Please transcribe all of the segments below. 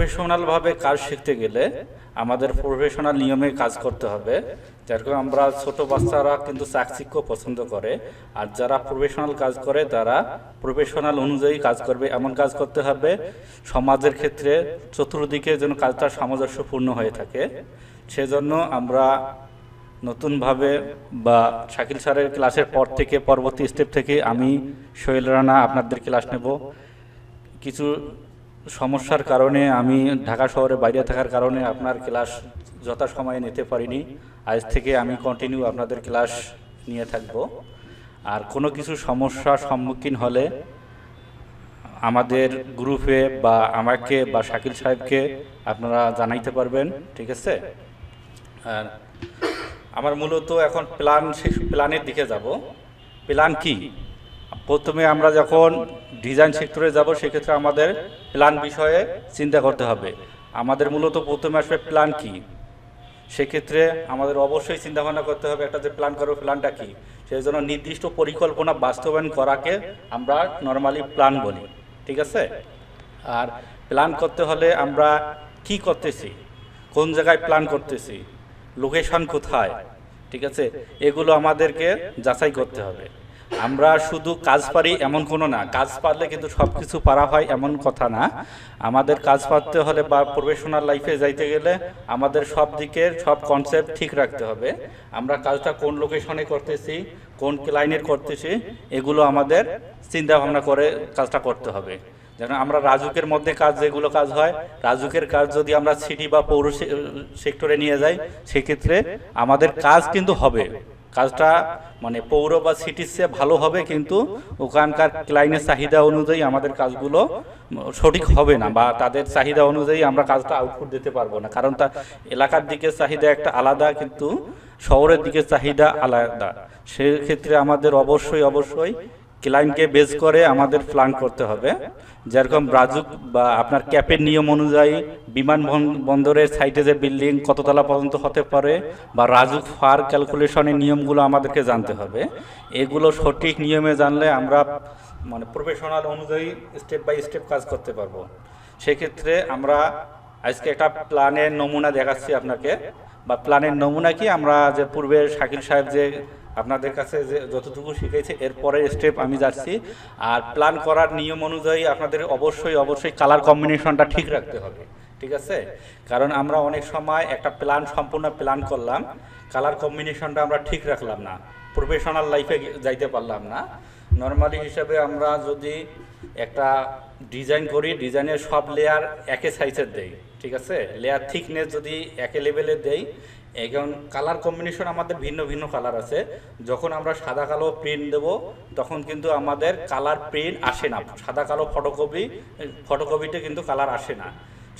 প্রফেশনালভাবে কাজ শিখতে গেলে আমাদের প্রফেশনাল নিয়মে কাজ করতে হবে। যেরকম আমরা ছোট বাচ্চারা কিন্তু চাকচিক্য পছন্দ করে, আর যারা প্রফেশনাল কাজ করে, তারা প্রফেশনাল অনুযায়ী কাজ করবে, এমন কাজ করতে হবে। সমাজের ক্ষেত্রে চতুর্দিকে যেন কাজটা সামঞ্জস্যপূর্ণ হয়ে থাকে। সেজন্য আমরা নতুনভাবে বা শাকিল স্যারের ক্লাসের পর থেকে, পরবর্তী স্টেপ থেকে আমি সোহেল রানা আপনাদের ক্লাস নেব। কিছু সমস্যার কারণে আমি ঢাকা শহরে বাইরে থাকার কারণে আপনার ক্লাস যথাসময়ে নিতে পারিনি। আজ থেকে আমি কন্টিনিউ আপনাদের ক্লাস নিয়ে থাকব। আর কোনো কিছু সমস্যার সম্মুখীন হলে আমাদের গ্রুপে বা আমাকে বা শাকিল সাহেবকে আপনারা জানাইতে পারবেন, ঠিক আছে? আর আমার মূলত এখন প্ল্যান প্ল্যানের দিকে যাব। প্ল্যান কি? প্রথমে আমরা যখন ডিজাইন সেক্টরে যাব, সেক্ষেত্রে আমাদের প্ল্যান বিষয়ে চিন্তা করতে হবে। আমাদের মূলত প্রথমে আসবে প্ল্যান কি? সেক্ষেত্রে আমাদের অবশ্যই চিন্তা ভাবনা করতে হবে একটা যে প্ল্যান করব প্ল্যানটা কি? সেই জন্য নির্দিষ্ট পরিকল্পনা বাস্তবায়ন করাকে আমরা নর্মালি প্ল্যান বলি। ঠিক আছে? আর প্ল্যান করতে হলে আমরা কি করতেছি? কোন জায়গায় প্ল্যান করতেছি? লোকেশন কোথায়? ঠিক আছে? এগুলো আমাদেরকে যাচাই করতে হবে। আমরা শুধু কাজ পারি এমন কোনো না, কাজ পারলে কিন্তু সব কিছু পারা হয় এমন কথা না। আমাদের কাজ পারতে হলে বা প্রফেশনাল লাইফে যাইতে গেলে আমাদের সব দিকের সব কনসেপ্ট ঠিক রাখতে হবে। আমরা কাজটা কোন লোকেশনে করতেছি, কোন ক্লাইনের করতেছি, এগুলো আমাদের চিন্তা ভাবনা করে কাজটা করতে হবে। যেন আমরা রাজুকের মধ্যে কাজ, যেগুলো কাজ হয়, রাজুকের কাজ যদি আমরা সিটি বা পৌর সেক্টরে নিয়ে যাই, সেক্ষেত্রে আমাদের কাজ কিন্তু হবে। কাজটা মানে পৌর বা সিটির চেয়ে ভালো হবে কিন্তু ওখানকার ক্লাইনের চাহিদা অনুযায়ী আমাদের কাজগুলো সঠিক হবে না বা তাদের চাহিদা অনুযায়ী আমরা কাজটা আউটপুট দিতে পারব না। কারণ তা এলাকার দিকে চাহিদা একটা আলাদা কিন্তু শহরের দিকে চাহিদা আলাদা। সেক্ষেত্রে আমাদের অবশ্যই অবশ্যই ক্লায়েন্টকে বেস করে আমাদের প্ল্যান করতে হবে। যেরকম রাজুক বা আপনার ক্যাপের নিয়ম অনুযায়ী বিমান বন্দরের সাইটে যে বিল্ডিং কততলা পর্যন্ত হতে পারে বা রাজুক ফার ক্যালকুলেশনের নিয়মগুলো আমাদেরকে জানতে হবে। এগুলো সঠিক নিয়মে জানলে আমরা মানে প্রফেশনাল অনুযায়ী স্টেপ বাই স্টেপ কাজ করতে পারব। সেক্ষেত্রে আমরা আজকে একটা প্ল্যানের নমুনা দেখাচ্ছি আপনাকে। বা প্ল্যানের নমুনা কি? আমরা যে পূর্বে শাকিল সাহেব যে আপনাদের কাছে যে যতটুকু শিখেছে, এর পরের স্টেপ আমি যাচ্ছি। আর প্ল্যান করার নিয়ম অনুযায়ী আপনাদের অবশ্যই অবশ্যই কালার কম্বিনেশনটা ঠিক রাখতে হবে। ঠিক আছে? কারণ আমরা অনেক সময় একটা প্ল্যান সম্পূর্ণ প্ল্যান করলাম কালার কম্বিনেশনটা আমরা ঠিক রাখলাম না। প্রফেশনাল লাইফে যাইতে পারলাম না। নর্মালি হিসাবে আমরা যদি একটা ডিজাইন করি ডিজাইনের সব লেয়ার একে সাইজের দেই। ঠিক আছে? লেয়ার থিকনেস যদি একে লেভেলের দেই এখন কালার কম্বিনেশন আমাদের ভিন্ন ভিন্ন কালার আছে। যখন আমরা সাদা কালো প্রিন্ট দেব, তখন কিন্তু আমাদের কালার প্রিন্ট আসে না। সাদা কালো ফটোকপি ফটোকপিতে কিন্তু কালার আসে না।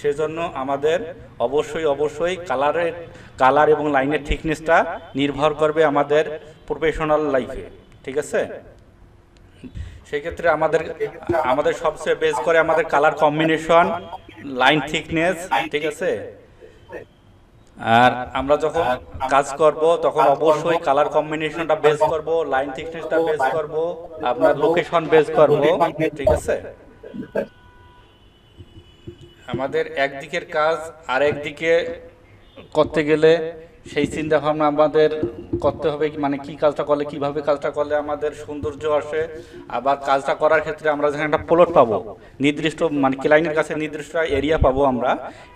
সেজন্য আমাদের অবশ্যই অবশ্যই কালারের কালার এবং লাইনের থিকনেসটা নির্ভর করবে আমাদের প্রফেশনাল লাইফে ঠিক আছে? সেক্ষেত্রে আমাদের আমাদের সবচেয়ে বেস করে আমাদের কালার কম্বিনেশন লাইন থিকনেস ঠিক আছে? আর আমরা যখন কাজ করব তখন অবশ্যই কালার কম্বিনেশনটা বেস করব লাইন থিকনেসটা বেস করব আপনার লোকেশন বেস করব। ঠিক আছে? আমাদের একদিকের কাজ আর একদিকে করতে গেলে সেই চিন্তা ভাবনা আমাদের করতে হবে মানে কি কাজটা করলে, কীভাবে কাজটা করলে আমাদের সৌন্দর্য আসে, আবার কাজটা করার ক্ষেত্রে আমরা যখন একটা প্লট পাবো, নির্দিষ্ট মানে ক্লাইন্টের কাছে নির্দিষ্ট এরিয়া পাবো আমরা,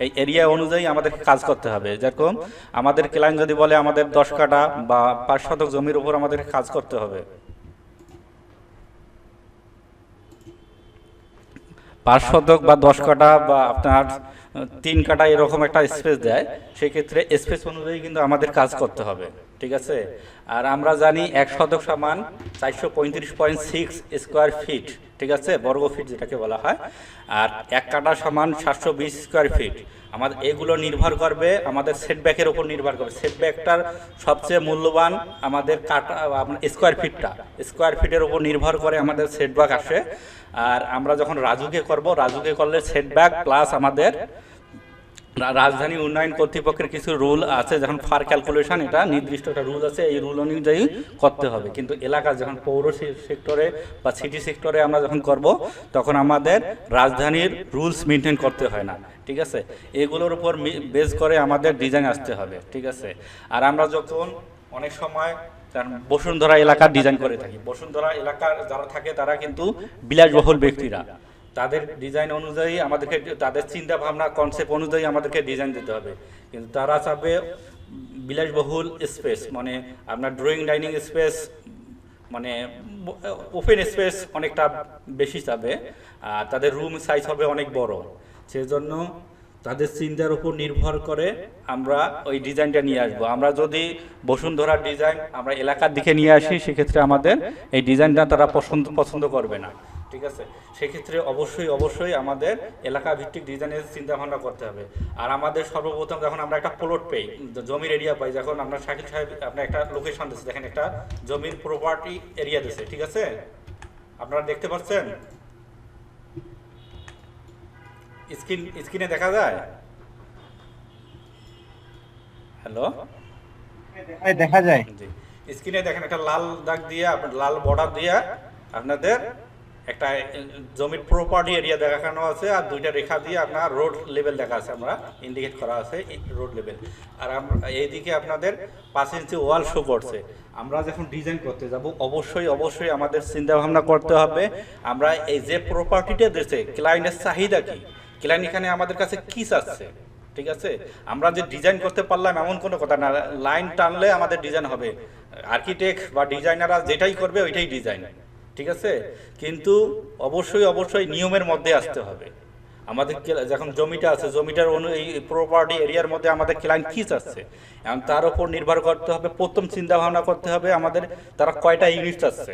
এই এরিয়া অনুযায়ী আমাদের কাজ করতে হবে। যেরকম আমাদের ক্লায়েন্ট যদি বলে আমাদের দশ কাটা বা পাঁচ শতক জমির উপর আমাদের কাজ করতে হবে। পাঁচ শতক বা দশ কাটা বা আপনার তিন কাটা এরকম একটা স্পেস দেয়, সেক্ষেত্রে স্পেস অনুযায়ী কিন্তু আমাদের কাজ করতে হবে, ঠিক আছে? আর আমরা জানি এক শতক সমান চারশো পঁয়ত্রিশ পয়েন্ট সিক্স স্কোয়ার ফিট, ঠিক আছে? বর্গ ফিট যেটাকে বলা হয়। আর এক কাটা সমান সাতশো বিশ স্কোয়ার ফিট। আমাদের এগুলো নির্ভর করবে, আমাদের সেটব্যাকের উপর নির্ভর করবে। সেটব্যাকটার সবচেয়ে মূল্যবান আমাদের কাটা স্কোয়ার ফিটটা। স্কোয়ার ফিটের উপর নির্ভর করে আমাদের সেটব্যাক আসে। আর আমরা যখন রাজুকে করব, রাজুকে করলে সেটব্যাক প্লাস আমাদের রাজধানী উন্নয়ন কর্তৃপক্ষের কিছু রুল আছে, যখন ফার ক্যালকুলেশন এটা নির্দিষ্ট একটা রুল আছে, এই রুল অনুযায়ী করতে হবে। কিন্তু এলাকা যখন পৌর সেক্টরে বা সিটি সেক্টরে আমরা যখন করব, তখন আমাদের রাজধানীর রুলস মেনটেন করতে হয় না, ঠিক আছে? এগুলোর উপর বেস করে আমাদের ডিজাইন আসতে হবে, ঠিক আছে? আর আমরা যখন অনেক সময় বসুন্ধরা এলাকার ডিজাইন করে থাকি, বসুন্ধরা এলাকার যারা থাকে তারা কিন্তু বিলাসবহুল ব্যক্তিরা। তাদের ডিজাইন অনুযায়ী আমাদেরকে, তাদের চিন্তা ভাবনা কনসেপ্ট অনুযায়ী আমাদেরকে ডিজাইন দিতে হবে। কিন্তু তারা চাবে বিলাসবহুল স্পেস মানে আপনার ড্রয়িং ডাইনিং স্পেস মানে ওপেন স্পেস অনেকটা বেশি চাবে, আর তাদের রুম সাইজ হবে অনেক বড়। সেজন্য তাদের চিন্তার উপর নির্ভর করে আমরা ওই ডিজাইনটা নিয়ে আসব। আমরা যদি বসুন্ধরার ডিজাইন আমরা এলাকার দিকে নিয়ে আসি, সেক্ষেত্রে আমাদের এই ডিজাইনটা তারা পছন্দ পছন্দ করবে না। ঠিক আছে? সেক্ষেত্রে অবশ্যই অবশ্যই আমাদের এলাকা ভিত্তিক ডিজাইনের চিন্তা ভাবনা করতে হবে। আর আমাদের সর্বপ্রথম যখন আমরা একটা প্লট পাই জমির এরিয়া পাই যখন আপনার শাকিল সাহেব আপনার একটা লোকেশন দিচ্ছে দেখেন একটা জমির প্রপার্টি এরিয়া দিচ্ছে ঠিক আছে? আপনারা দেখতে পাচ্ছেন? স্ক্রিন স্ক্রিনে দেখা যায়? হ্যালো? এই দেখা যায়। জি। স্ক্রিনে দেখেন একটা লাল দাগ দিয়ে আপনার লাল বর্ডার দিয়ে আপনাদের একটা জমির প্রপার্টি এরিয়া দেখানো আছে আর দুইটা রেখা দিয়ে আপনার রোড লেভেল দেখা আছে আমরা ইন্ডিকেট করা আছে রোড লেভেল আর আমরা এইদিকে আপনাদের পাঁচ ইঞ্চি ওয়াল শো করছে। আমরা যখন ডিজাইন করতে যাব, অবশ্যই অবশ্যই আমাদের চিন্তা ভাবনা করতে হবে, আমরা এই যে প্রপার্টিটা দিয়েছে ক্লায়েন্টের চাহিদা কি? ক্লায়েন্ট এখানে আমাদের কাছে কি চাচ্ছে? ঠিক আছে? আমরা যে ডিজাইন করতে পারলাম এমন কোনো কথা না লাইন টানলে আমাদের ডিজাইন হবে। আর্কিটেক্ট বা ডিজাইনাররা যেটাই করবে, ওইটাই ডিজাইন ঠিক আছে? কিন্তু অবশ্যই অবশ্যই নিয়মের মধ্যে আসতে হবে। আমাদের যখন জমিটা আছে, জমিটার অনু এই প্রপার্টি এরিয়ার মধ্যে আমাদের ক্লায়েন্ট কী চাচ্ছে এখন তার উপর নির্ভর করতে হবে, প্রথম চিন্তা ভাবনা করতে হবে আমাদের তারা কয়টা ইউনিট চাচ্ছে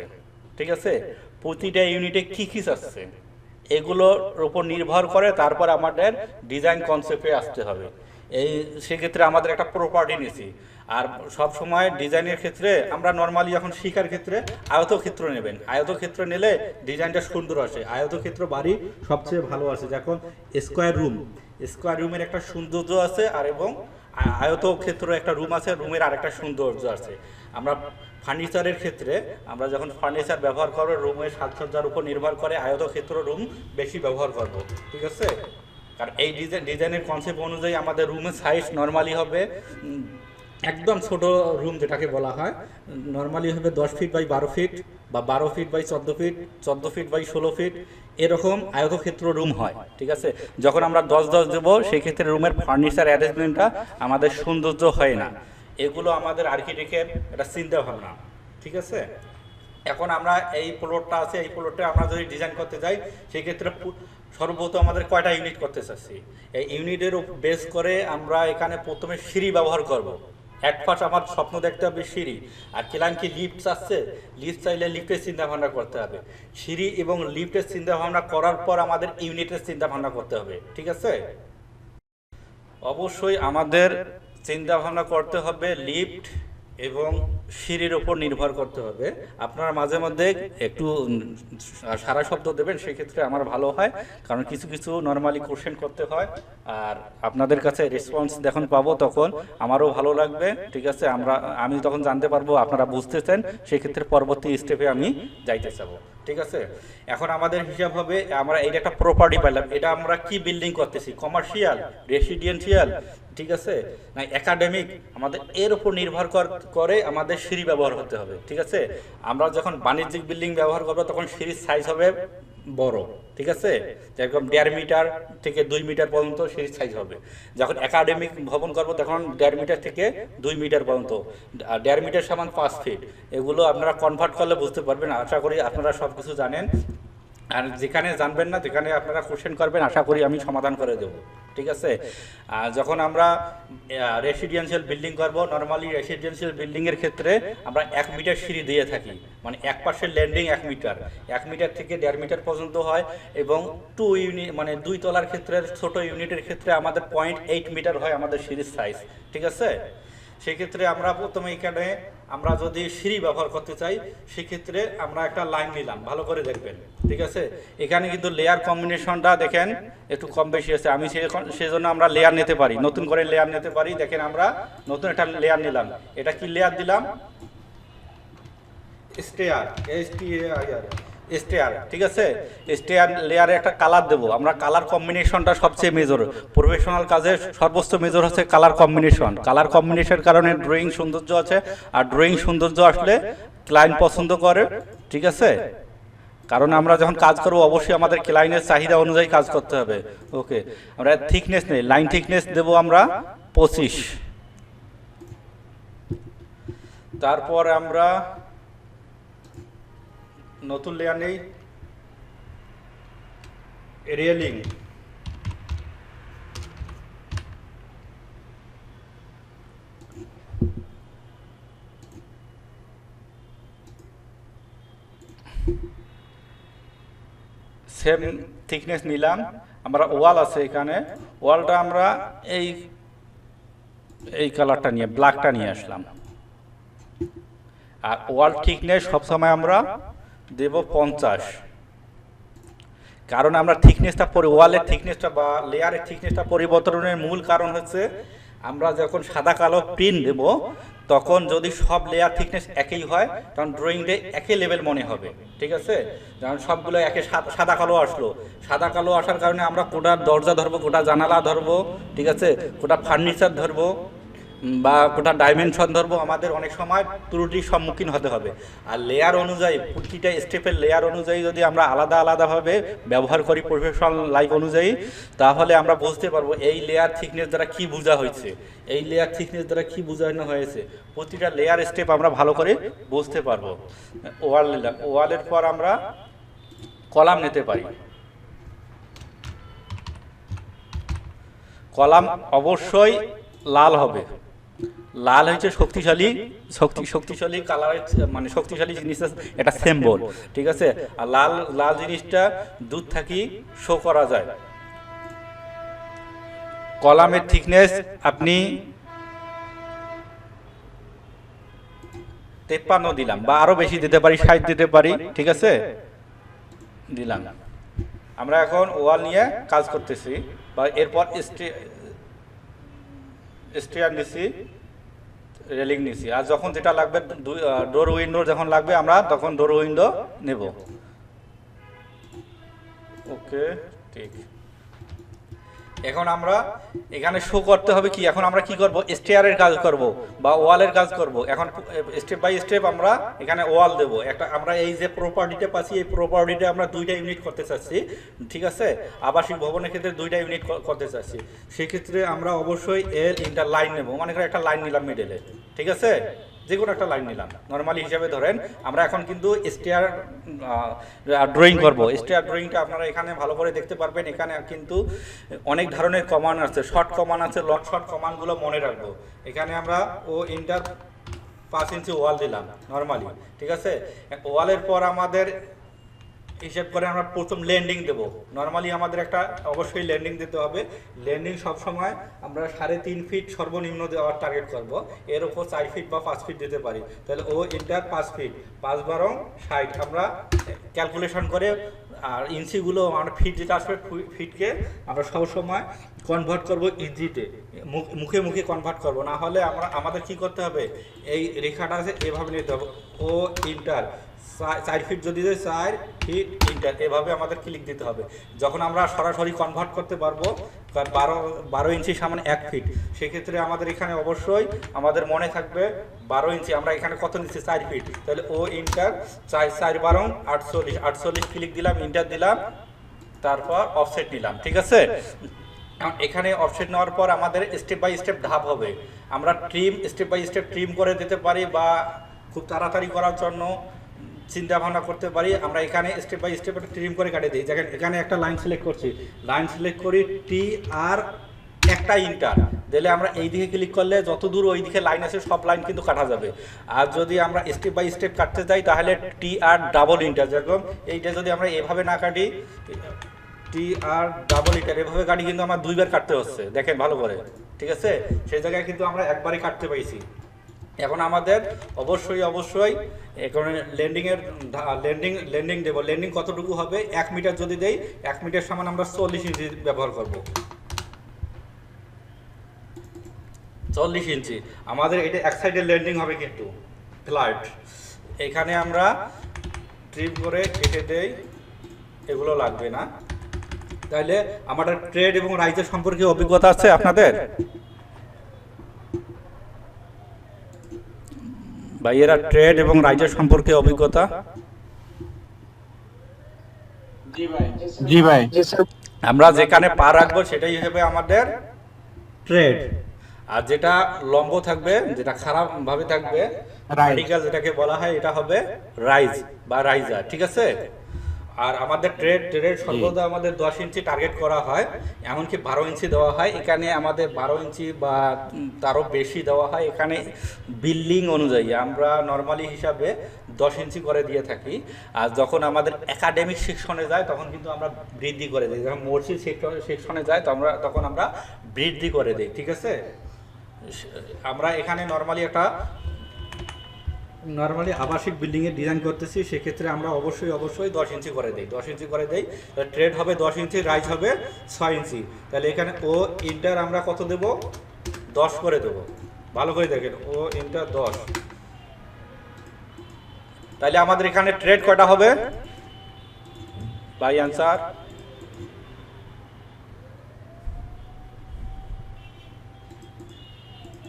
ঠিক আছে? প্রতিটা ইউনিটে কি কি চাচ্ছে এগুলোর উপর নির্ভর করে তারপর আমাদের ডিজাইন কনসেপ্টে আসতে হবে। এই সেক্ষেত্রে আমাদের একটা প্রপার্টি নিছি আর সব সময় ডিজাইনের ক্ষেত্রে আমরা নর্মালি যখন শিকার ক্ষেত্রে আয়তক্ষেত্র নেবেন। আয়তক্ষেত্র নিলে ডিজাইনটা সুন্দর আসে। আয়তক্ষেত্র বাড়ি সবচেয়ে ভালো আসে। যখন স্কোয়ার রুম স্কোয়ার রুমের একটা সৌন্দর্য আছে আর এবং আয়তক্ষেত্র একটা রুম আছে রুমের আরেকটা সৌন্দর্য আছে। আমরা ফার্নিচারের ক্ষেত্রে, আমরা যখন ফার্নিচার ব্যবহার করব রুমের সাজসজ্জার উপর নির্ভর করে আয়তক্ষেত্র রুম বেশি ব্যবহার করব। ঠিক আছে? কারণ এই ডিজাইন ডিজাইনের কনসেপ্ট অনুযায়ী আমাদের রুমের সাইজ নর্মালি হবে একদম ছোট রুম যেটাকে বলা হয় নর্মালি হবে দশ ফিট বাই বারো ফিট বা বারো ফিট বাই চোদ্দ ফিট চোদ্দ ফিট বাই ষোলো ফিট এরকম আয়তক্ষেত্র রুম হয়, ঠিক আছে? যখন আমরা দশ দশ দেবো সেই ক্ষেত্রে রুমের ফার্নিচার অ্যারেঞ্জমেন্টটা আমাদের সৌন্দর্য হয় না। এগুলো আমাদের আর্কিটেক্টের একটা চিন্তা ভাবনা ঠিক আছে? এখন আমরা এই প্লটটা আছে, এই প্লটটা আমরা যদি ডিজাইন করতে যাই, সেক্ষেত্রে সর্বপ্রথম আমাদের কয়টা ইউনিট করতে চাচ্ছি? এই ইউনিটের বেস করে আমরা এখানে প্রথমে সিঁড়ি ব্যবহার করব। এক পাশ আমার স্বপ্ন দেখতে হবে সিঁড়ি, আর কেলান কি লিফট চাচ্ছে? লিফট চাইলে লিফটের চিন্তা ভাবনা করতে হবে। সিঁড়ি এবং লিফটের চিন্তা ভাবনা করার পর আমাদের ইউনিটের চিন্তা ভাবনা করতে হবে, ঠিক আছে? অবশ্যই আমাদের চিন্তা ভাবনা করতে হবে লিফট এবং সিঁড়ির উপর নির্ভর করতে হবে। আপনারা মাঝে মধ্যে একটু সারা শব্দ দেবেন, সেক্ষেত্রে আমার ভালো হয়, কারণ কিছু কিছু নর্মালি কোশ্চেন করতে হয়, আর আপনাদের কাছে রেসপন্স যখন পাবো তখন আমারও ভালো লাগবে, ঠিক আছে? আমরা, আমি তখন জানতে পারব, আপনারা বুঝতেছেন, সেক্ষেত্রে পরবর্তী স্টেপে আমি যাইতে চাবো, ঠিক আছে? এখন আমাদের হিসাব হবে, আমরা এটা একটা প্রপার্টি পাইলাম, এটা আমরা কি বিল্ডিং করতেছি? কমার্শিয়াল রেসিডেন্সিয়াল ঠিক আছে? না একাডেমিক আমাদের এর উপর নির্ভর কর- আমাদের সিঁড়ি ব্যবহার হতে হবে, ঠিক আছে? আমরা যখন বাণিজ্যিক বিল্ডিং ব্যবহার করব, তখন সিঁড়ির সাইজ হবে বড়, ঠিক আছে? যেরকম দেড় মিটার থেকে দুই মিটার পর্যন্ত সিঁড়ির সাইজ হবে। যখন একাডেমিক ভবন করব, তখন দেড় মিটার থেকে দুই মিটার পর্যন্ত দেড় মিটার সমান পাঁচ ফিট এগুলো আপনারা কনভার্ট করলে বুঝতে পারবেন। আশা করি আপনারা সব কিছু জানেন। আর যেখানে জানবেন না, যেখানে আপনারা কোশ্চেন করবেন, আশা করি আমি সমাধান করে দেবো। ঠিক আছে? যখন আমরা রেসিডেন্সিয়াল বিল্ডিং করব নর্মালি রেসিডেন্সিয়াল বিল্ডিংয়ের ক্ষেত্রে আমরা এক মিটার সিঁড়ি দিয়ে থাকি। মানে এক পাশের ল্যান্ডিং এক মিটার এক মিটার থেকে দেড় মিটার পর্যন্ত হয় এবং টু ইউনিট মানে দুই তলার ক্ষেত্রে, ছোট ইউনিটের ক্ষেত্রে আমাদের পয়েন্ট এইট মিটার হয় আমাদের সিঁড়ির সাইজ ঠিক আছে? সেক্ষেত্রে আমরা প্রথমে এখানে আমরা যদি সিঁড়ি ব্যবহার করতে চাই, সেক্ষেত্রে আমরা একটা লাইন নিলাম। ভালো করে দেখবেন। ঠিক আছে? এখানে কিন্তু লেয়ার কম্বিনেশনটা দেখেন, একটু কম বেশি আছে। আমি সেজন্য আমরা লেয়ার নিতে পারি। নতুন করে লেয়ার নিতে পারি। দেখেন আমরা নতুন একটা লেয়ার নিলাম। এটা কি লেয়ার দিলাম? Stair S T R stair, ঠিক আছে? স্টেয়ার লেয়ারে একটা কালার দেবো। আমরা কালার কম্বিনেশনটা সবচেয়ে মেজর প্রফেশনাল কাজে সর্বোচ্চ মেজর হচ্ছে কালার কম্বিনেশন কালার কম্বিনেশনের কারণে ড্রয়িং সৌন্দর্য আছে, আর ড্রয়িং সৌন্দর্য আসলে ক্লায়েন্ট পছন্দ করে, ঠিক আছে? কারণ আমরা যখন কাজ করব, অবশ্যই আমাদের ক্লায়েন্টের চাহিদা অনুযায়ী কাজ করতে হবে। ওকে আমরা থিকনেস নেই লাইন থিকনেস দেবো আমরা পঁচিশ। তারপর আমরা নতুন লেয়ার নেই। রিয়েলিং সেম থিকনেস নিলাম। আমরা ওয়াল আছে এখানে। ওয়ালটা আমরা এই এই কালারটা নিয়ে ব্ল্যাকটা নিয়ে আসলাম। আর ওয়াল থিকনেস সবসময় আমরা দেব পঞ্চাশ। কারণ আমরা থিকনেসটা পরি ওয়ালের থিকনেসটা বা লেয়ারের থিকনেসটা পরিবর্তনের মূল কারণ হচ্ছে, আমরা যখন সাদা কালো প্রিন্ট দেব, তখন যদি সব লেয়ার থিকনেস একই হয়, তখন ড্রয়িংটা একই লেভেল মনে হবে, ঠিক আছে? যেমন সবগুলো একে সাদা- কালো আসলো, সাদা কালো আসার কারণে আমরা কোটা দরজা ধরবো, কোটা জানালা ধরবো, ঠিক আছে? কোটা ফার্নিচার ধরবো বা গোটা ডাইমেনশন ধরবো, আমাদের অনেক সময় ত্রুটির সম্মুখীন হতে হবে। আর লেয়ার অনুযায়ী, প্রতিটা স্টেপের লেয়ার অনুযায়ী যদি আমরা আলাদা আলাদাভাবে ব্যবহার করি প্রফেশনাল লাইফ অনুযায়ী, তাহলে আমরা বুঝতে পারব এই লেয়ার থিকনেস দ্বারা কি বোঝা হয়েছে। এই লেয়ার থিকনেস দ্বারা কি বোঝানো হয়েছে? প্রতিটা লেয়ার স্টেপ আমরা ভালো করে বুঝতে পারব। ওয়াল ওয়ালের পর আমরা কলাম নিতে পারি। কলাম অবশ্যই লাল হবে। লাল হচ্ছে শক্তিশালী শক্তি শক্তিশালী কালারের মানে শক্তিশালী জিনিসের এটা সিম্বল ঠিক আছে? আর লাল লাল জিনিসটা দূর থাকি শো করা যায়। কলামের থিকনেস আপনি তেপ্পান্ন দিলাম বা আরও বেশি দিতে পারি ষাট দিতে পারি ঠিক আছে? দিলাম। আমরা এখন ওয়াল নিয়ে কাজ করতেছি বা এরপর স্টেয়ার নিছি রেলিং নিছি আর যখন যেটা লাগবে ডোর উইন্ডো যখন লাগবে আমরা তখন ডোর উইন্ডো নেব। ওকে ঠিক। এখন আমরা এখানে শো করতে হবে কি? এখন আমরা কি করব? স্টেয়ারের কাজ করব বা ওয়ালের কাজ করব। এখন স্টেপ বাই স্টেপ আমরা এখানে ওয়াল দেব। একটা আমরা এই যে প্রপার্টিটা পাচ্ছি, এই প্রপার্টিটা আমরা দুইটা ইউনিট করতে চাচ্ছি। ঠিক আছে? আবাসিক ভবনের ক্ষেত্রে দুইটা ইউনিট করতে চাচ্ছি। সেক্ষেত্রে আমরা অবশ্যই এর ইন্টার লাইন নেব। মনে একটা লাইন নিলাম মিডলে ঠিক আছে? যে কোনো একটা লাইন নিলাম। নর্মালি হিসাবে ধরেন, আমরা এখন কিন্তু স্টেয়ার ড্রয়িং করব। স্টেয়ার ড্রয়িংটা আপনারা এখানে ভালো করে দেখতে পারবেন। এখানে কিন্তু অনেক ধরনের কমান আছে। শর্ট কমান আছে লং শর্ট কমানগুলো মনে রাখব। এখানে আমরা ও ইন্টার পাঁচ ইঞ্চি ওয়াল দিলাম নর্মালি ঠিক আছে? ওয়ালের পর আমাদের হিসেব করে আমরা প্রথম ল্যান্ডিং দেব। নর্মালি আমাদের একটা অবশ্যই ল্যান্ডিং দিতে হবে। ল্যান্ডিং সবসময় আমরা সাড়ে তিন ফিট সর্বনিম্ন দেওয়ার টার্গেট করব। এর উপর চার ফিট বা পাঁচ ফিট দিতে পারি। তাহলে ও ইন্টার পাঁচ ফিট পাঁচ বারো ষাট। আমরা ক্যালকুলেশন করে, আর ইঞ্চিগুলো আমরা ফিট যেটা আসবে ফিটকে আমরা সবসময় কনভার্ট করব ইঞ্চিতে। মুখ- মুখে কনভার্ট করব। না হলে আমরা, আমাদের কি করতে হবে? এই রেখাটা আছে এভাবে নিতে হবে। ও ইন্টার চার ফিট যদি দেয় চার ফিট ইন্টার এভাবে আমাদের ক্লিক দিতে হবে। যখন আমরা সরাসরি কনভার্ট করতে পারব বারো বারো ইঞ্চি সামনে এক ফিট সেক্ষেত্রে আমাদের এখানে অবশ্যই আমাদের মনে থাকবে বারো ইঞ্চি। আমরা এখানে কত নিচ্ছি? চার ফিট তাহলে ও ইন্টার চার চার বারো আটচল্লিশ। আটচল্লিশ ক্লিক দিলাম ইন্টার দিলাম, তারপর অফসেট নিলাম, ঠিক আছে? এখন এখানে অফসেট নেওয়ার পর আমাদের স্টেপ বাই স্টেপ ধাপ হবে। আমরা trim step by step trim করে দিতে পারি বা খুব তাড়াতাড়ি করার জন্য চিন্তা ভাবনা করতে পারি, আমরা এখানে স্টেপ বাই স্টেপ একটা ট্রিম করে কাটিয়ে দিই। যেখানে এখানে একটা লাইন সিলেক্ট করছি। লাইন সিলেক্ট করি টি আর একটা ইন্টার দিলে আমরা এই দিকে ক্লিক করলে যত দূর ওই দিকে লাইন আছে, সব লাইন কিন্তু কাটা যাবে। আর যদি আমরা স্টেপ বাই স্টেপ কাটতে যাই, তাহলে টি আর ডাবল ইন্টার যেরকম এইটা যদি আমরা এভাবে না কাটি টি আর ডাবল ইন্টার এভাবে কাটি কিন্তু আমার দুইবার কাটতে হচ্ছে। দেখেন, ভালো করে। ঠিক আছে? সেই জায়গায় কিন্তু আমরা একবারই কাটতে পাইছি। এখন আমাদের অবশ্যই অবশ্যই এখানে ল্যান্ডিংয়ের ল্যান্ডিং ল্যান্ডিং দেবো। ল্যান্ডিং কতটুকু হবে? এক মিটার যদি দেই, এক মিটার সমান আমরা চল্লিশ ইঞ্চি ব্যবহার করব। চল্লিশ ইঞ্চি। আমাদের এটা এক সাইডে ল্যান্ডিং হবে কিন্তু ফ্লাইট এখানে আমরা ট্রিপ করে কেটে দেই, এগুলো লাগবে না। তাহলে আমাদের ট্রেড এবং রাইজের সম্পর্কে অভিজ্ঞতা আছে আপনাদের? ভাইয়েরা ট্রেড এবং রাজ্য সম্পর্কে অভিজ্ঞতা? জি ভাই। আমরা যেখানে পা রাখব সেটাই হবে আমাদের ট্রেড আর যেটা লম্ব থাকবে যেটা খারাপ ভাবে থাকবে যেটাকে বলা হয় এটা হবে রাইজ বা রাইজা ঠিক আছে? আর আমাদের ট্রেড ট্রেড সর্বদা আমাদের দশ ইঞ্চি টার্গেট করা হয় এমনকি বারো ইঞ্চি দেওয়া হয়। এখানে আমাদের বারো ইঞ্চি বা তারও বেশি দেওয়া হয়। এখানে বিল্ডিং অনুযায়ী আমরা নর্মালি হিসাবে দশ ইঞ্চি করে দিয়ে থাকি। আর যখন আমাদের একাডেমিক সেকশনে যায় তখন কিন্তু আমরা বৃদ্ধি করে দিই। যখন মসজিদ সেকশনে যায় আমরা তখন আমরা বৃদ্ধি করে দিই ঠিক আছে? আমরা এখানে নর্মালি একটা নর্মালি আবাসিক বিল্ডিং এর ডিজাইন করতেছি, সেক্ষেত্রে আমরা অবশ্যই অবশ্যই দশ ইঞ্চি করে দিই। দশ ইঞ্চি করে দিই। ট্রেড হবে দশ ইঞ্চি রাইজ হবে ছয় ইঞ্চি তাহলে এখানে ও ইন্টার আমরা কত দেব? দশ করে দেব। ভালো করে দেখেন ও ইন্টার দশ। তাহলে আমাদের এখানে ট্রেড কয়টা হবে? বাই আনসার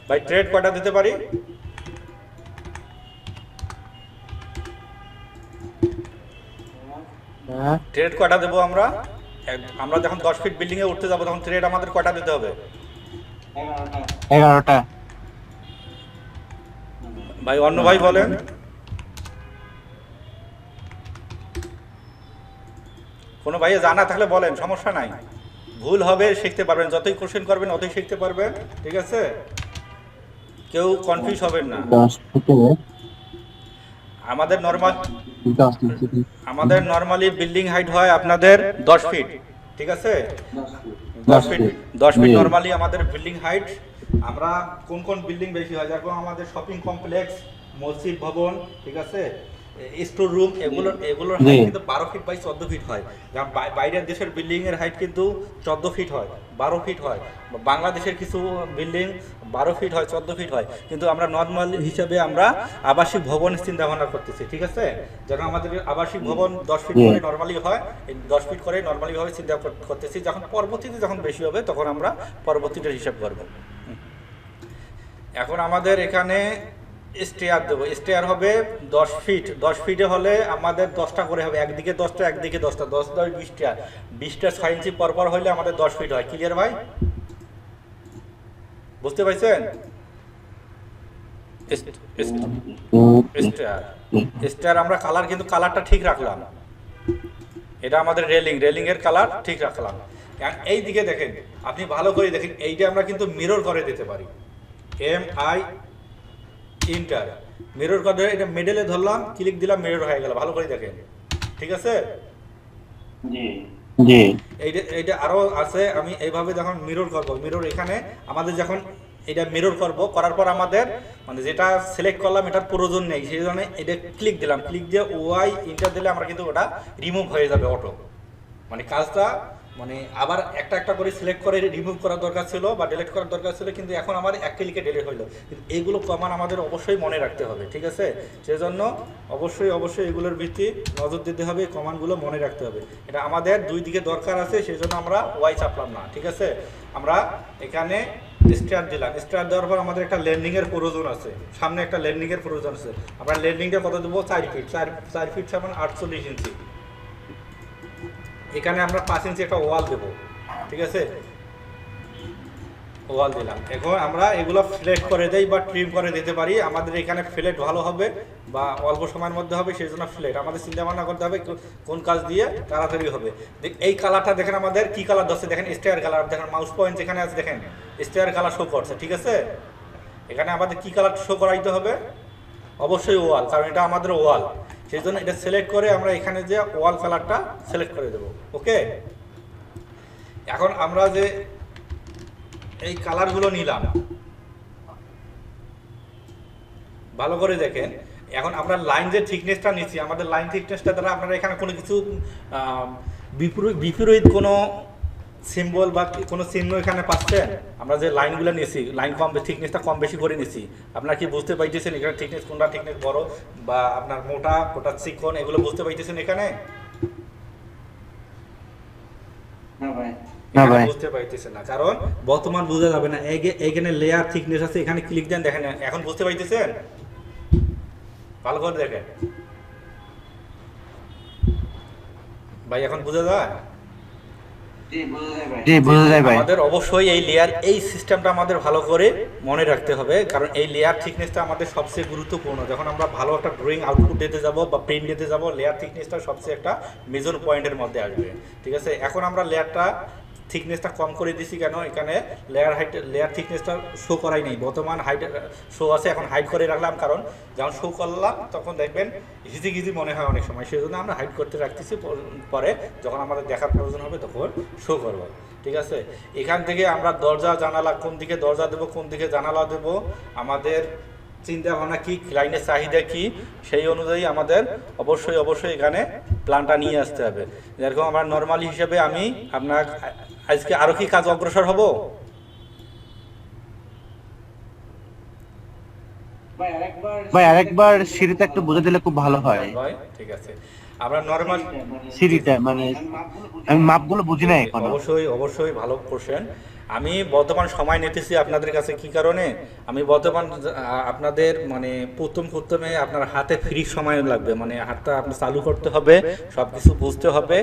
ভাই ট্রেড কয়টা দিতে পারি? হ্যাঁ। ট্রেড কয়টা দেবো আমরা? আমরা যখন দশ ফিট বিল্ডিং এ উঠতে যাব তখন ট্রেড আমাদের কয়টা দিতে হবে? এগারোটা। ভাই অন্য ভাই বলেন। কোনো ভাইয়ে জানা থাকলে বলেন সমস্যা নাই। ভুল হবে শিখতে পারবেন। যতই কোশ্চেন করবেন অতই শিখতে পারবেন ঠিক আছে? কেউ কনফিউজ হবেন না। আমাদের নর্মাল আমাদের নর্মালি বিল্ডিং হাইট হয় আপনাদের দশ ফিট ঠিক আছে? দশ ফিট দশ ফিট। নর্মালি আমাদের বিল্ডিং হাইট আমরা কোন কোন বিল্ডিং বেশি হয়? যেরকম আমাদের শপিং কমপ্লেক্স মসজিদ ভবন ঠিক আছে? স্টোর রুম এগুলো এগুলোর হাইট কিন্তু বারো ফিট বাই চোদ্দ ফিট হয়। যেমন বাইরের দেশের বিল্ডিং এর হাইট কিন্তু চোদ্দ ফিট হয় বারো ফিট হয়। বাংলাদেশের কিছু বিল্ডিং বারো ফিট হয় চোদ্দ ফিট হয়। কিন্তু আমরা নর্মাল হিসাবে আমরা আবাসিক ভবনের চিন্তা ভাবনা করতেছি ঠিক আছে? যেন আমাদের আবাসিক ভবন দশ ফিট করে নর্মালি হয় এই দশ ফিট করে নর্মালি ভাবে চিন্তা কর- করতেছি। যখন পরবর্তীতে যখন বেশি হবে তখন আমরা পরবর্তীটার হিসাব করব। এখন আমাদের এখানে স্টেয়ার দেবো। স্টেয়ার হবে দশ ফিট দশ ফিটে হলে আমাদের দশটা করে হবে। একদিকে দশটা একদিকে দশটা। দশ দশ বিশটা। বিশটা ছয় ইঞ্চি পরপর হলে আমাদের দশ ফিট হয়। ক্লিয়ার ভাই? বুঝতে পারছেন? স্টেয়ার স্টেয়ার আমরা কালার কিন্তু কালারটা ঠিক রাখলাম। এটা আমাদের রেলিং রেলিং এর কালার ঠিক রাখলাম। এই দিকে দেখেন আপনি ভালো করে দেখেন এইটা আমরা কিন্তু মিরর করে দিতে পারি। এম আই ইন্টার মিরর করে এটা মিডলে ধরলাম ক্লিক দিলাম মিরর হয়ে গেল। ভালো করে দেখেন। ঠিক আছে? জি। এইটা এইটা আরও আছে, আমি এইভাবে যখন মিরর করব মিরর এখানে আমাদের যখন এটা মিরর করব, করার পর আমাদের মানে যেটা সিলেক্ট করলাম, এটার প্রয়োজন নেই, সেই জন্য এটা ক্লিক দিলাম। ক্লিক দিয়ে ওয়াই ইন্টার দিলে আমরা কিন্তু ওটা রিমুভ হয়ে যাবে অটো মানে কাজটা মানে আবার একটা একটা করে সিলেক্ট করে রিমুভ করার দরকার ছিল বা ডিলিট করার দরকার ছিল, কিন্তু এখন আমার এক ক্লিকে ডিলিট হইল। কিন্তু এইগুলো কমান আমাদের অবশ্যই মনে রাখতে হবে, ঠিক আছে? সেজন্য অবশ্যই অবশ্যই এগুলোর ভিত্তি নজর দিতে হবে কমানগুলো মনে রাখতে হবে। এটা আমাদের দুই দিকে দরকার আছে সেই জন্য আমরা ওয়াই চাপলাম না, ঠিক আছে? আমরা এখানে স্টার দিলাম। স্টার দেওয়ার পর আমাদের একটা ল্যান্ডিং এর প্রয়োজন আছে। সামনে একটা ল্যান্ডিং এর প্রয়োজন আছে। আমরা ল্যান্ডিংটা কত দেবো? চার ফিট চার চার ফিট সমান আটচল্লিশ ইঞ্চি। এখানে আমরা পাঁচ ইঞ্চি একটা ওয়াল দেবো, ঠিক আছে? ওয়াল দিলাম। এখন আমরা এগুলো ফ্লেট করে দেই বা ট্রিম করে দিতে পারি। আমাদের এখানে ফ্লেট ভালো হবে বা অল্প সময়ের মধ্যে হবে, সেই জন্য ফ্লেট। আমাদের চিন্তা ভাবনা করতে হবে কোন কাজ দিয়ে তাড়াতাড়ি হবে। এই কালারটা দেখেন আমাদের কি কালার ধরছে? দেখেন স্টেয়ার কালার দেখেন মাউস পয়েন্ট যেখানে আছে, দেখেন স্টেয়ার কালার শো করছে, ঠিক আছে? এখানে আমাদের কি কালার শো করাইতে হবে? অবশ্যই ওয়াল, কারণ এটা আমাদের ওয়াল। সেই জন্য এটা সিলেক্ট করে আমরা এখানে যে ওয়াল কালারটা সিলেক্ট করে দেবো ওকে এখন আমরা যে এই কালারগুলো নিলাম, ভালো করে দেখেন। এখন আমরা লাইন যে থিকনেসটা নিচ্ছি, আমাদের লাইন থিকনেসটা দ্বারা আপনারা এখানে কোনো কিছু বিপরীত বিপরীত কোনো সিম্বল বা কোনো চিহ্ন এখানে পাচ্ছেন আমরা যে লাইনগুলো নিয়েছি লাইন কম থিকনেসটা কম বেশি করে নিছি আপনারা কি বুঝতে পাইতেছেন এখানে থিকনেস কোনটা থিকনেস বড় বা আপনার মোটা কোনটা চিকন এগুলো বুঝতে পাইতেছেন এখানে? না ভাই। বুঝতে পাইতেছেন না কারণ বর্তমান বোঝা যাবে না। এই- এইখানে লেয়ার থিকনেস আছে এখানে ক্লিক দেন দেখেন এখন বুঝতে পাইতেছেন? ভালো করে দেখেন। ভাই এখন বোঝা যায়? আমাদের অবশ্যই এই লেয়ার এই সিস্টেমটা আমাদের ভালো করে মনে রাখতে হবে, কারণ এই লেয়ার থিকনেসটা আমাদের সবচেয়ে গুরুত্বপূর্ণ। যখন আমরা ভালো একটা ড্রয়িং আউটপুট দিতে যাব বা প্রিন্ট দিতে যাব লেয়ার থিকনেসটা সবচেয়ে একটা মেজর পয়েন্টের মধ্যে আসবে। ঠিক আছে? এখন আমরা লেয়ারটা থিকনেসটা কম করে দিছি কেন? এখানে লেয়ার হাইট লেয়ার থিকনেসটা শো করাই নেই। বর্তমান হাইট শো আছে, এখন হাইট করে রাখলাম। কারণ যখন শো করলাম, তখন দেখবেন হিজি গিজি মনে হয় অনেক সময়। সেই জন্য আমরা হাইট করতে রাখতেছি। পরে যখন আমাদের দেখার প্রয়োজন হবে, তখন শো করব। ঠিক আছে? এখান থেকে আমরা দরজা, জানালা কোন দিকে দরজা দেবো, কোন দিকে জানালা দেবো? আমাদের চিন্তা ভাবনা কি ক্লাইন্টের চাহিদা কি? সেই অনুযায়ী আমাদের অবশ্যই অবশ্যই এখানে প্ল্যানটা নিয়ে আসতে হবে। যেরকম আমরা নর্মালি হিসেবে আমি আপনার আজকে আরও কি কাজ অগ্রসর হব? ভাই আরেকবার সিঁড়িটা একটু বুঝে দিলে খুব ভালো হয়। ঠিক আছে। আমরা নরমাল সিঁড়িটা মানে আমি মাপগুলো বুঝি না এখন। অবশ্যই অবশ্যই ভালো কোশ্চেন আমি বর্তমান সময় নিতেছি আপনাদের কাছে কি কারণে? আমি বর্তমান আপনাদের মানে প্রথম প্রথমে আপনার হাতে ফ্রি সময় লাগবে। মানে হাতটা আপনার চালু করতে হবে সব কিছু বুঝতে হবে।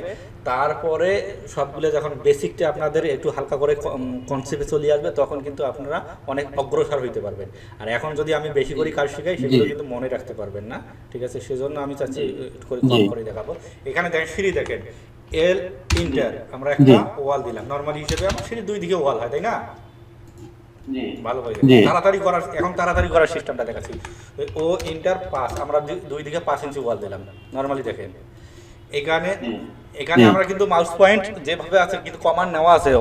তারপরে সবগুলো যখন বেসিকটা আপনাদের একটু হালকা করে কনসেপ্টে চলে আসবে তখন কিন্তু আপনারা অনেক অগ্রসর হইতে পারবেন। আর এখন যদি আমি বেশি করে কাজ শেখাই সেগুলো কিন্তু মনে রাখতে পারবেন না। ঠিক আছে? সেজন্য আমি চাচ্ছি একটু করে কম করে দেখাবো। এখানে দেখেন ফ্রি দেখেন। এল ইন্টার আমরা একটা ওয়াল দিলাম। নরমালি হিসেবে আমরা সেটা দুই দিকে ওয়াল হয় তাই না? ভালো। তাড়াতাড়ি করার এখন তাড়াতাড়ি করার সিস্টেমটা দেখাচ্ছি। ও ইন্টার পাস আমরা দুই- দুই দিকে পাঁচ ইঞ্চি ওয়াল দিলাম। নরমালি দেখেন। এখানে এখানে আমরা কিন্তু মাউস পয়েন্ট যেভাবে আছে কিন্তু কমান্ড নেওয়া আছে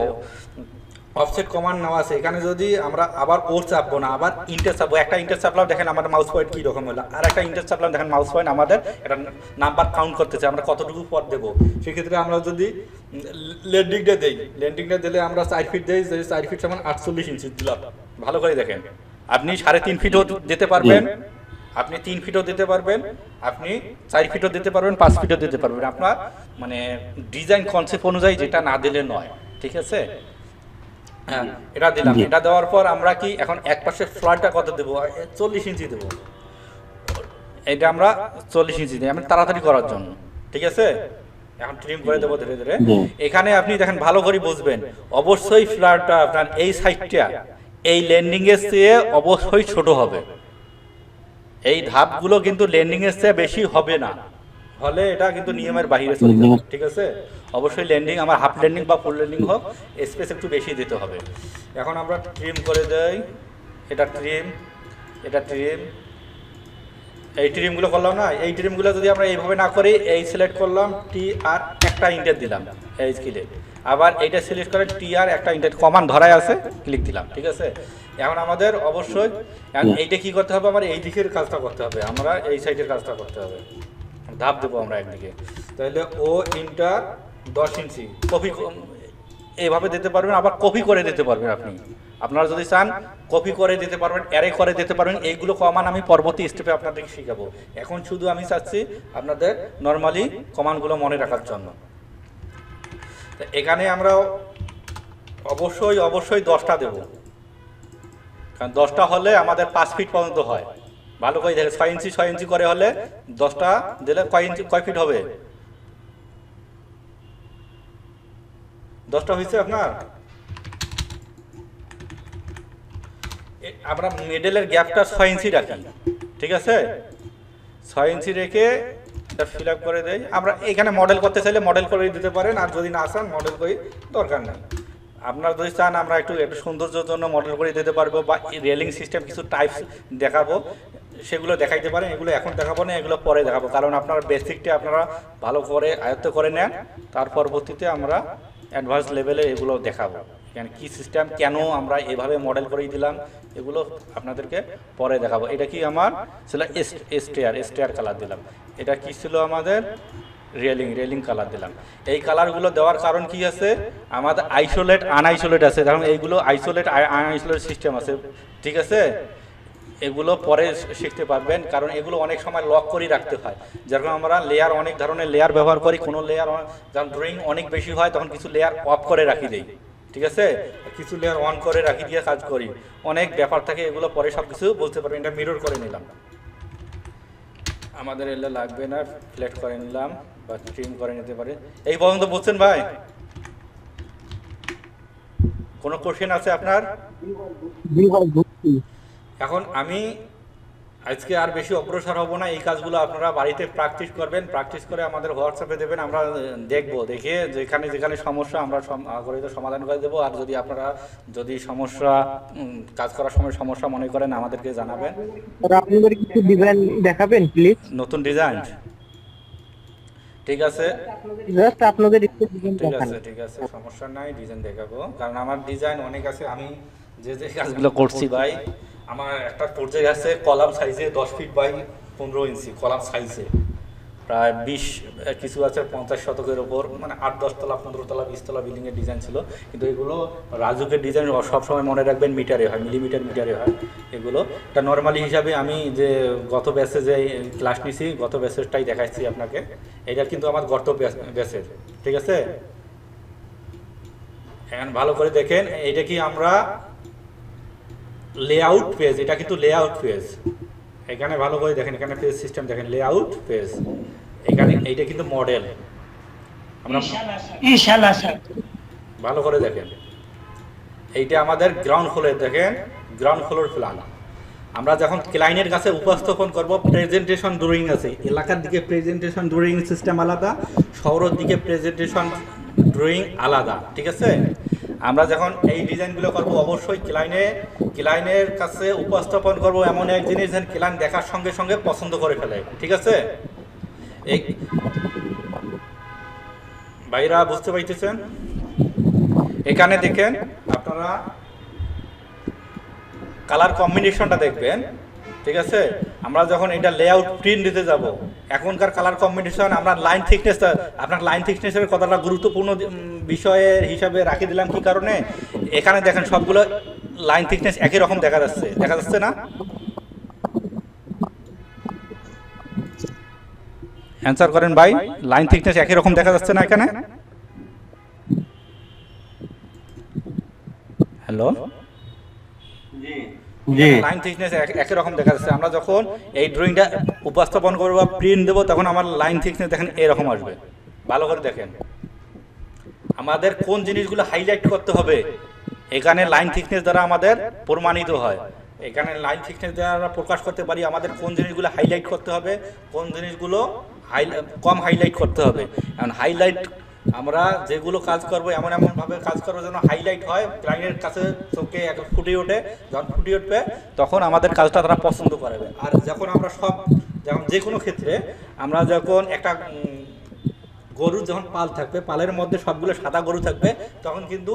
অফসেট কমান্ড নেওয়া আছে। এখানে যদি আমরা আবার ওর চাপবো না, আবার ইন্টার চাপবো একটা ইন্টার চাপলাম দেখেন আমাদের মাউস পয়েন্ট কি রকম হলো। আর একটা ইন্টার চাপলাম দেখেন মাউস পয়েন্ট আমাদের এটা নাম্বার কাউন্ট করতেছে, আমরা কতটুকু পর দেবো। সেক্ষেত্রে আমরা যদি ল্যান্ডিংটা দেই ল্যান্ডিংটা দিলে আমরা চার ফিট দেই, যে চার ফিট সমান আটচল্লিশ ইঞ্চি দিলাম। ভালো করে দেখেন। আপনি সাড়ে তিন ফিটও দিতে পারবেন, আপনি তিন ফিটও দিতে পারবেন, আপনি চার ফিটও দিতে পারবেন, পাঁচ ফিটও দিতে পারবেন। আপনার মানে ডিজাইন কনসেপ্ট অনুযায়ী যেটা না দিলে নয়, ঠিক আছে? হ্যাঁ এটা দিলাম। এটা দেওয়ার পর আমরা কি এখন এক পাশে ফ্লোরটা কত দেবো? চল্লিশ ইঞ্চি দেবো। এটা আমরা চল্লিশ ইঞ্চি দিই আমি তাড়াতাড়ি করার জন্য। ঠিক আছে? এখন ট্রিম করে দেবো ধীরে ধীরে। এখানে আপনি দেখেন ভালো করে বুঝবেন। অবশ্যই ফ্ল্যাটটা আপনার এই সাইডটা এই ল্যান্ডিং এর চেয়ে অবশ্যই ছোট হবে। এই ধাপগুলো কিন্তু ল্যান্ডিং এর চেয়ে বেশি হবে না। হলে এটা কিন্তু নিয়মের বাইরে চলে যাবে। ঠিক আছে? অবশ্যই ল্যান্ডিং আমার হাফ ল্যান্ডিং বা ফুল ল্যান্ডিং হোক স্পেস একটু বেশি দিতে হবে। এখন আমরা ট্রিম করে দেই। এটা ট্রিম এটা ট্রিম এই ট্রিমগুলো করলাম না এই ট্রিমগুলো যদি আমরা এইভাবে না করি এই সিলেক্ট করলাম টি আর একটা ইন্টার দিলাম এই স্কিলে আবার এইটা সিলেক্ট করে টি আর একটা ইন্টার কমান ধরায় আছে ক্লিক দিলাম ঠিক আছে? এখন আমাদের অবশ্যই এইটা কি করতে হবে? আমার এই দিকের কাজটা করতে হবে আমরা এই সাইডের কাজটা করতে হবে। ধাপ দেবো আমরা একদিকে। তাহলে ও ইন্টার দশ ইঞ্চি, কপি এইভাবে দিতে পারবেন, আবার কপি করে দিতে পারবেন আপনি। আপনারা যদি চান, কপি করে দিতে পারবেন অ্যারে করে দিতে পারবেন, এইগুলো কমান আমি পরবর্তী স্টেপে আপনাদেরকে শিখাবো। এখন শুধু আমি চাচ্ছি আপনাদের নর্মালি কমানগুলো মনে রাখার জন্য। এখানে আমরা অবশ্যই অবশ্যই দশটা দেব। কারণ দশটা হলে আমাদের পাঁচ ফিট পর্যন্ত হয়। ভালো করে দেখে, ছয় ইঞ্চি ছয় ইঞ্চি করে হলে দশটা দিলে কয় ইঞ্চি, কয় ফিট হবে? দশটা হয়েছে আপনার? আমরা মিডলের গ্যাপটা ছয় ইঞ্চি রাখি, ঠিক আছে? ছয় ইঞ্চি রেখে ফিল আপ করে দেয় আমরা এখানে মডেল করতে চাইলে মডেল করে দিতে পারেন, আর যদি না চান মডেল করে, দরকার নেই। আপনারা যদি চান, আমরা একটু একটু সৌন্দর্যের জন্য মডেল করে দিতে পারব, বা রেলিং সিস্টেম কিছু টাইপস দেখাবো, সেগুলো দেখাইতে পারেন, এগুলো এখন দেখাবো না, এগুলো পরে দেখাবো। কারণ আপনার বেসিকটা আপনারা ভালো করে আয়ত্ত করে নেন, তার পরবর্তীতে আমরা অ্যাডভান্স লেভেলে এগুলো দেখাবো। কেন কি সিস্টেম কেন আমরা এভাবে মডেল করে দিলাম, এগুলো আপনাদেরকে পরে দেখাবো। এটা কি আমার? ছিল স্টেয়ার স্টেয়ার কালার দিলাম। এটা কি ছিল আমাদের? রেলিং রেলিং কালার দিলাম। এই কালারগুলো দেওয়ার কারণ কি আছে? আমাদের আইসোলেট আনআইসোলেট আছে। কারণ এইগুলো আইসোলেট আনআইসোলেট সিস্টেম আছে। ঠিক আছে? এগুলো পরে শিখতে পারবেন কারণ এগুলো অনেক সময় লক করে রাখতে হয় যেরকম আমরা লেয়ার অনেক ধরনের লেয়ার ব্যবহার করি কোনো লেয়ার যখন ড্রয়িং অনেক বেশি হয় তখন কিছু লেয়ার অফ করে রাখি দেই ঠিক আছে কিছু লেয়ার অন করে রাখি দিয়ে কাজ করি অনেক ব্যাপার থাকে এগুলো পরে সব কিছু বলতে পারবেন এটা মিরর করে নিলাম আমাদের এলে লাগবে না ফ্ল্যাট করে নিলাম বা ট্রিম করে নিতে পারে এই পর্যন্ত বুঝছেন ভাই কোনো কোশ্চেন আছে আপনার এখন আমি আজকে আর বেশি অগ্রসর হব না। এই কাজগুলো আপনারা বাড়িতে প্র্যাকটিস করবেন। প্র্যাকটিস করে আমাদের হোয়াটসঅ্যাপে দেবেন আমরা দেখব। দেখে যেখানে যেখানে সমস্যা আমরা আগ্রহীত সমাধান করে দেবো। আর যদি আপনারা যদি সমস্যা কাজ করার সময় সমস্যা মনে করেন আমাদেরকে জানাবেন। আপনাদের কিছু ডিজাইন দেখাবেন প্লিজ নতুন ডিজাইন ঠিক আছে। জাস্ট আপনাদের একটু ডিজাইন ঠিক আছে ঠিক আছে। সমস্যা নাই ডিজাইন দেখাবো। কারণ আমার ডিজাইন অনেক আছে। আমি যে যে কাজগুলো করছি ভাই আমার একটা প্রজেক্ট আছে, কলাম সাইজে দশ ফিট বাই পনেরো ইঞ্চি কলাম সাইজে প্রায় বিশ কিছু আছে পঞ্চাশ শতকের ওপর মানে আট দশতলা পনেরো তলা, বিশ তলা বিল্ডিংয়ের ডিজাইন ছিল। কিন্তু এগুলো রাজুকের ডিজাইন সবসময় মনে রাখবেন মিটারে হয় মিলিমিটার মিটারে হয়। এগুলো এটা নর্মালি হিসাবে আমি যে গত ব্যাচে যে ক্লাস নিছি, গত ব্যাচেরটাই দেখাচ্ছি আপনাকে। এটা কিন্তু আমার গত ব্যাচের ঠিক আছে? এখন ভালো করে দেখেন এটা কি আমরা লেআউট পেজ এটা কিন্তু লেআউট পেজ এখানে ভালো করে দেখেন এখানে পেজ সিস্টেম দেখেন লেআউট পেজ এখানে এইটা কিন্তু মডেল আমরা ভালো করে দেখেন। এইটা আমাদের গ্রাউন্ড ফ্লোর দেখেন গ্রাউন্ড ফ্লোর প্ল্যান আমরা যখন ক্লায়েন্টের কাছে উপস্থাপন করব প্রেজেন্টেশন ড্রয়িং আছে। এলাকার দিকে প্রেজেন্টেশন ড্রয়িং সিস্টেম আলাদা শহরের দিকে প্রেজেন্টেশন ড্রয়িং আলাদা ঠিক আছে? আমরা যখন এই ডিজাইনগুলো করব, অবশ্যই ক্লাইনে ক্লাইনের কাছে উপস্থাপন করব এমন এক জিনিস যেন ক্লায়েন্ট দেখার সঙ্গে সঙ্গে পছন্দ করে ফেলে। ঠিক আছে? এই ভাইরা, বুঝতে পাইতেছেন এখানে দেখেন, আপনারা কালার কম্বিনেশনটা দেখবেন। ঠিক আছে? আমরা যখন এটা লেআউট প্রিন্ট দিতে যাব, এখনকার কালার কম্বিনেশন আমরা লাইন থিকনেস আপনার লাইন থিকনেসের কথাটা গুরুত্বপূর্ণ বিষয়ের হিসাবে রাখি দিলাম কি কারণে? এখানে দেখেন সবগুলো লাইন থিকনেস একই রকম দেখা যাচ্ছে। দেখা যাচ্ছে না? অ্যান্সার করেন ভাই লাইন থিকনেস একই রকম দেখা যাচ্ছে না এখানে? হ্যালো লাইন থিকনেস একই রকম দেখা যাচ্ছে। আমরা যখন এই ড্রয়িংটা উপস্থাপন করব বা প্রিন্ট দেবো, তখন আমার লাইন থিকনেস দেখেন এরকম আসবে। ভালো করে দেখেন। আমাদের কোন জিনিসগুলো হাইলাইট করতে হবে? এখানে লাইন থিকনেস দ্বারা আমাদের প্রমাণিত হয়। এখানে লাইন থিকনেস দ্বারা আমরা প্রকাশ করতে পারি আমাদের কোন জিনিসগুলো হাইলাইট করতে হবে, কোন জিনিসগুলো হাই কম হাইলাইট করতে হবে। কারণ হাইলাইট আমরা যেগুলো কাজ করব, এমন এমনভাবে কাজ করব যেন হাইলাইট হয় ক্লায়েন্টের কাছে চোখে এক ফুটে ওঠে, যখন ফুটে উঠবে, তখন আমাদের কাজটা তারা পছন্দ করবে। আর যখন আমরা সব যেমন যে কোনো ক্ষেত্রে আমরা যখন একটা গরু গরুর যখন পাল থাকবে, পালের মধ্যে সবগুলো সাদা গরু থাকবে, তখন কিন্তু